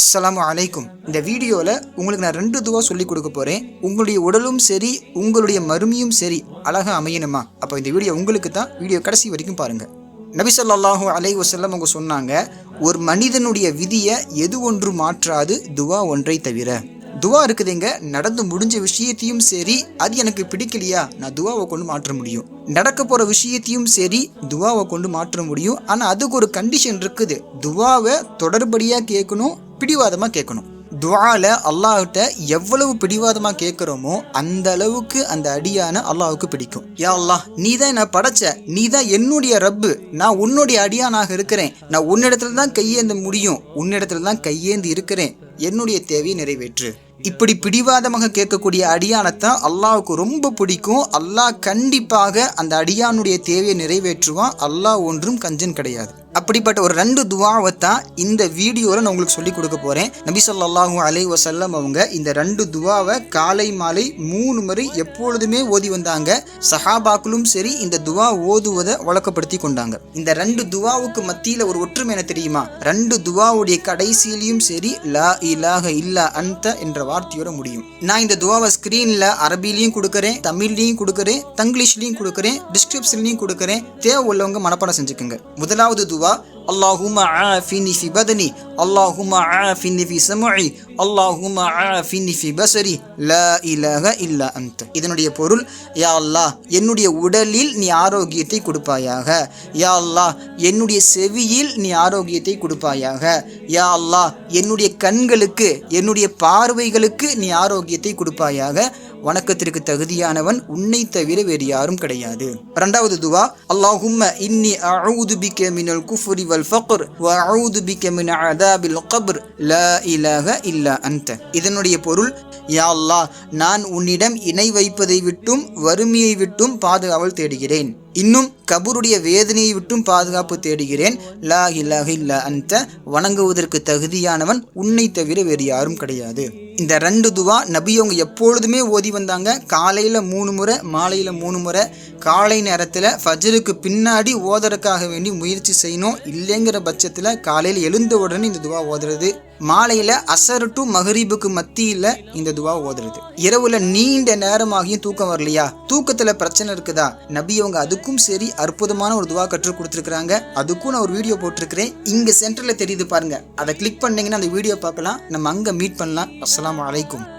அஸ்லாம் அலைக்கும். இந்த வீடியோவில் உங்களுக்கு நான் ரெண்டு துவா சொல்லி கொடுக்க போகிறேன் உங்களுடைய உடலும் சரி உங்களுடைய மருமையும் சரி அழகாக அமையணுமா? அப்போ இந்த வீடியோ உங்களுக்கு தான் வீடியோ கடைசி வரைக்கும் பாருங்கள் நபி அலை அலைஹி வஸல்லம் அவங்க சொன்னாங்க ஒரு மனிதனுடைய விதியை எது ஒன்று மாற்றாது துவா ஒன்றை தவிர. துவா இருக்குதுங்க நடந்து முடிஞ்ச விஷயத்தையும் சரி அது எனக்கு பிடிக்கலையா? நான் துவாவை கொண்டு மாற்ற முடியும். நடக்க போகிற விஷயத்தையும் சரி துவாவை கொண்டு மாற்ற முடியும். ஆனால் அதுக்கு ஒரு கண்டிஷன் இருக்குது. துவாவை தொடர்படியாக கேட்கணும் பிடிவாதமாக கேட்கணும். துவால அல்லாஹ்கிட்ட எவ்வளவு பிடிவாதமாக கேட்குறோமோ அந்த அளவுக்கு அந்த அடியான அல்லாஹுக்கு பிடிக்கும். யா அல்லாஹ் நீ தான் நான் படைச்ச நீ தான் என்னுடைய ரப்பு நான் உன்னுடைய அடியானாக இருக்கிறேன். நான் உன்னிடத்துல தான் கையேந்த முடியும் உன்னிடத்துல தான் கையேந்து இருக்கிறேன். என்னுடைய தேவையை நிறைவேற்று. இப்படி பிடிவாதமாக கேட்கக்கூடிய அடியானத்தான் அல்லாவுக்கு ரொம்ப பிடிக்கும். அல்லாஹ் கண்டிப்பாக அந்த அடியானுடைய தேவையை நிறைவேற்றுவான். அல்லாஹ் ஒன்றும் கஞ்சன் கிடையாது. அப்படிப்பட்ட ஒரு ரெண்டு துவாவை தான் இந்த வீடியோவில் நான் உங்களுக்கு சொல்லி கொடுக்க போகிறேன் நபி ஸல்லல்லாஹு அலை வஸல்லம் அவங்க இந்த ரெண்டு துவாவை காலை மாலை மூணு முறை எப்பொழுதுமே ஓதி வந்தாங்க. சஹாபாக்களும் சரி இந்த துவா ஓதுவதை வழக்கப்படுத்தி கொண்டாங்க. இந்த ரெண்டு துவாவுக்கு மத்தியில் ஒரு ஒற்றுமை என தெரியுமா? ரெண்டு துவாவுடைய கடைசியிலையும் சரி லா இலாக இல்லா அன்த என்ற வார்த்தையோட முடியும். நான் இந்த துவாவை ஸ்க்ரீனில் அரபிலையும் கொடுக்குறேன் தமிழ்லையும் கொடுக்குறேன் தங்கிலீஷ்லையும் கொடுக்குறேன் டிஸ்கிரிப்ஷன்லையும் கொடுக்குறேன். தேவை உள்ளவங்க மனப்பாடம் செஞ்சுக்கோங்க. முதலாவது துவா اللهم عافني في بدني اللهم عافني في سمعي اللهم عافني في بصري لا إله إلا أنت இதனுடைய பொருள் யா அல்லாஹ் என்னுடைய உடலில் நீ ஆரோக்கியத்தை கொடுப்பாயாக யா அல்லாஹ் என்னுடைய செவியில் நீ ஆரோக்கியத்தை கொடுப்பாயாக யா அல்லாஹ் என்னுடைய கண்களுக்கு என்னுடைய பார்வைகளுக்கு நீ ஆரோக்கியத்தை கொடுப்பாயாக வணக்கத்திற்கு தகுதியானவன் உன்னை தவிர வேறு யாரும் கிடையாது. இரண்டாவது துவா அல்லாஹும்ம இன்னி அஊது பிக்க மினல் குஃபுரி வல் ஃபக்ர் வ அஊது பிக்க மின் அதாபில் கப்ர். லா இலக இல்லா அந்த இதனுடைய பொருள் யா அல்லாஹ் நான் உன்னிடம் இணை வைப்பதை விட்டும் வறுமையை விட்டும் பாதுகாவல் தேடுகிறேன். இன்னும் கபூருடைய வேதனையை விட்டும் பாதுகாப்பு தேடுகிறேன். லா இல்லாஹ இல்ல அந்த வணங்குவதற்கு தகுதியானவன் உன்னை தவிர வேறு யாரும் கிடையாது. இந்த ரெண்டு துவா நபி அவங்க எப்பொழுதுமே ஓதி வந்தாங்க. காலையில் மூணு முறை மாலையில் மூணு முறை. காலை நேரத்தில் ஃபஜருக்கு பின்னாடி ஓதுறதுக்காக வேண்டி முயற்சி செய்யணும். இல்லைங்கிற பட்சத்தில் காலையில் எழுந்த உடனே இந்த துவா ஓதுறது. மாலையில் அசர் டு மஹரீபுக்கு மத்தியில் இந்த துவா ஓதுறது. இரவுல நீண்ட நேரமாகியும் தூக்கம் வரலையா? தூக்கத்தில் பிரச்சனை இருக்குதா? நபி அவங்க அதுக்கும் சரி அற்புதமான ஒரு துவா கற்றுக் கொடுத்துருக்குறாங்க. அதுக்கும் நான் ஒரு வீடியோ போட்டிருக்கிறேன். இங்கே சென்டரில் தெரியுது பாருங்க. அதை கிளிக் பண்ணீங்கன்னா அந்த வீடியோ பார்க்கலாம். நம்ம அங்கே மீட் பண்ணலாம். அஸ்லாம் அலைக்கும்.